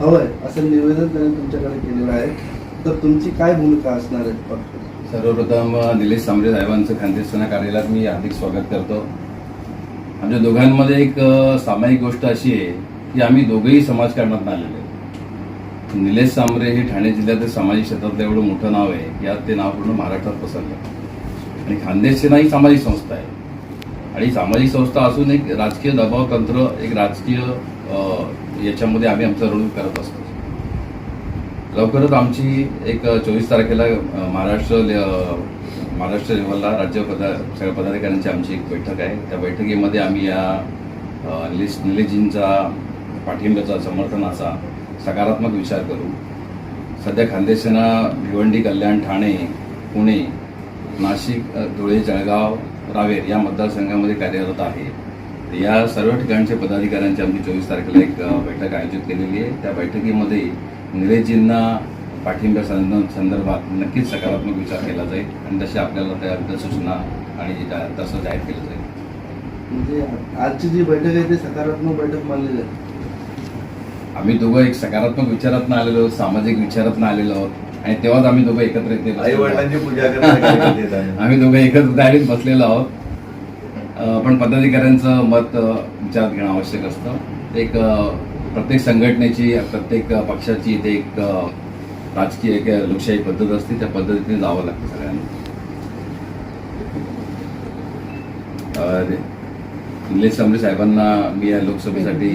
हवंय असं निवेदन त्यांनी तुमच्याकडे केलेलं आहे. तर तुमची काय भूमिका असणार आहे सर्वप्रथम निलेश सांबरे साहेबांचं खानदेशना कार्यालयात मी हार्दिक स्वागत करतो. आमच्या दोघांमध्ये एक सामायिक गोष्ट अशी आहे की आम्ही दोघेही समाजकारणात आलेले निलेश सांबरे हे ठाणे जिल्ह्यातील सामाजिक क्षेत्रातलं एवढं मोठं नाव आहे की आज ते नाव पूर्ण महाराष्ट्रात पसरलं. आणि खानदेश सेना ही सामाजिक संस्था आहे. आणि सामाजिक संस्था असून एक राजकीय दबाव तंत्र एक राजकीय याच्यामध्ये आम्ही आमचा रोल करत असतो. लवकरच आमची एक चोवीस तारखेला महाराष्ट्र ले- महाराष्ट्र लेवलला राज्य पदा सगळ्या पदाधिकाऱ्यांची आमची एक बैठक आहे. त्या बैठकीमध्ये आम्ही या लिस्ट निलेश निलेशजींचा पाठिंब्याचा समर्थनाचा सकारात्मक विचार करू. सध्या खानदेशना भिवंडी कल्याण ठाणे पुणे नाशिक धुळे जळगाव रावेर या मतदारसंघामध्ये कार्यरत आहे. या सर्व ठिकाणच्या पदाधिकाऱ्यांची आमची चोवीस तारखेला एक बैठक आयोजित केलेली आहे. त्या बैठकीमध्ये निलेशजींना पाठिंब्या संद- संदर्भात नक्कीच सकारात्मक विचार केला जाईल आणि तशी आपल्याला त्या सूचना आणि तसं जाहीर केलं जाईल. म्हणजे आजची जी बैठक आहे ती सकारात्मक बैठक मानली जाते आम्ही दोघं एक सकारात्मक विचारातनं आलेलो आहोत सामाजिक विचारातनं आलेलो आहोत आणि तेव्हाच आम्ही दोघं एकत्र येते आई वडिलांची पूजा. आम्ही दोघं एकत्र तयारीत बसलेलो आहोत. पण पदाधिकाऱ्यांचं मत विचारात घेणं आवश्यक असतं. एक प्रत्येक संघटनेची प्रत्येक पक्षाची ते एक राजकीय एक लोकशाही पद्धत असते. त्या पद्धतीने जावं लागतं सगळ्यांना. निलेश सांबरे साहेबांना मी या लोकसभेसाठी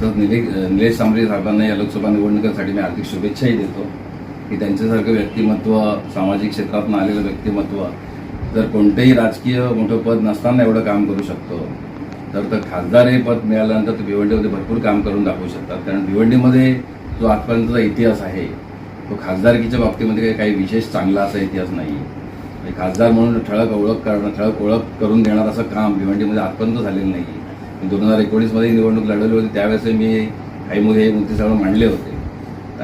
तर निलेश निलेश सांबरे साहेबांना या लोकसभा निवडणुकीसाठी मी हार्दिक शुभेच्छाही देतो. की त्यांच्यासारखं व्यक्तिमत्व सामाजिक क्षेत्रातून आलेलं व्यक्तिमत्व जर कोणतेही राजकीय मोठं पद नसताना एवढं काम करू शकतो तर तर खासदार हे पद मिळाल्यानंतर ते भिवंडीमध्ये भरपूर काम करून दाखवू शकतात. कारण भिवंडीमध्ये जो आजपर्यंतचा इतिहास आहे तो खासदारकीच्या बाबतीमध्ये काही- काही विशेष चांगला असा इतिहास नाही. आहे खासदार म्हणून ठळक ओळख करणं ठळक ओळख करून देणार असं काम भिवंडीमध्ये आजपर्यंत झालेलं नाही. आहे दोन हजार एकोणीसमध्ये निवडणूक लढवली होती त्यावेळेस मी हायमुळे हे मुद्दे सगळं मांडले होते.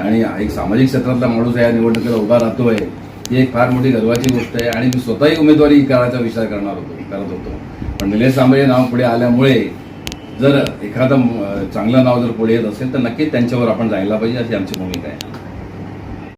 आणि एक सामाजिक क्षेत्रातला माणूस या निवडणुकीला उभा राहतोय ही एक फार मोठी गर्वाची गोष्ट आहे. आणि मी स्वतःही उमेदवारी करायचा विचार करणार होतो करत होतो. पण निलेश सांबळे हे नाव पुढे आल्यामुळे जर एखादं चांगलं नाव जर पुढे येत असेल तर नक्कीच त्यांच्यावर आपण जायला पाहिजे अशी आमची भूमिका आहे.